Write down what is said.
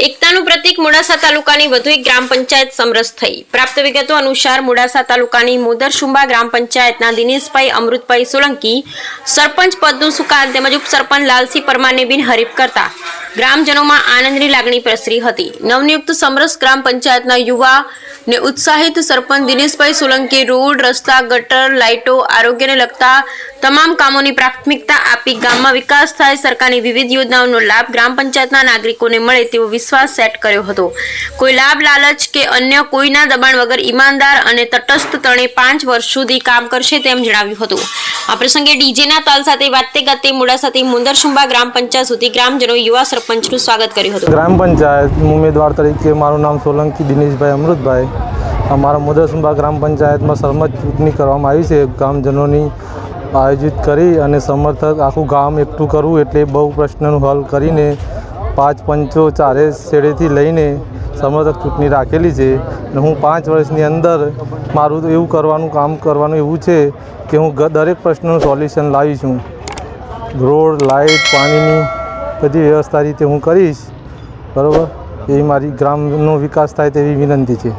એકતાનું પ્રતિક મોડાસા તાલુકાની વધુ એક ગ્રામ પંચાયત સમરસ થઈ. પ્રાપ્ત વિગતો અનુસાર મોડાસા તાલુકાની મોદરશુંબા ગ્રામ પંચાયતના દિનેશભાઈ અમૃતભાઈ સોલંકી સરપંચ પદનું સુકાન તેમજ ઉપસરપંચ લાલસિંહ પરમારને બિનહરીફ કરતા ગ્રામજનોમાં આનંદની લાગણી પ્રસરી હતી. નવનિયુક્ત સમરસ ગ્રામ પંચાયતના યુવા ને ઉત્સાહિત સરપંચ દિનેશભાઈ સોલંકી રોડ, રસ્તા, ગટર, લાઇટો, આરોગ્યને લગતા તમામ કામોની પ્રાથમિકતા આપી ગામમાં વિકાસ થાય સરકારની વિવિધ યોજનાઓનો લાભ ગ્રામ પંચાયતના નાગરિકોને મળે તેવો વિશ્વાસ સેટ કર્યો હતો. કોઈ લાભ, લાલચ કે અન્ય કોઈના દબાણ વગર ઈમાનદાર અને તટસ્થ તણે પાંચ વર્ષ સુધી કામ કરશે તેમ જણાવ્યું હતું. આ પ્રસંગે ડીજેના તાલ સાથે વાતે ગાતે મોડાસાથી મુંદરસુંબા ગ્રામ પંચાયત સુધી ગ્રામજનો, યુવા સરપંચનું સ્વાગત કર્યું હતું. ગ્રામ પંચાયત ઉમેદવાર તરીકે મારું નામ સોલંકી દિનેશભાઈ અમૃતભાઈ. અમારા મોદરસુંબા ગ્રામ પંચાયતમાં સરમત ચૂંટણી કરવામાં આવી છે. ગામજનોની આયોજિત કરી અને સમર્થક આખું ગામ એકઠું કરવું એટલે બહુ પ્રશ્નનું હલ કરીને પાંચ પંચો ચારે શેડેથી લઈને સમર્થક ચૂંટણી રાખેલી છે. અને હું પાંચ વર્ષની અંદર મારું એવું કરવાનું કામ કરવાનું એવું છે કે હું દરેક પ્રશ્નનું સોલ્યુશન લાવી છું. રોડ, લાઇટ, પાણીની બધી વ્યવસ્થા રીતે હું કરીશ બરાબર? એ મારી ગ્રામનો વિકાસ થાય તેવી વિનંતી છે.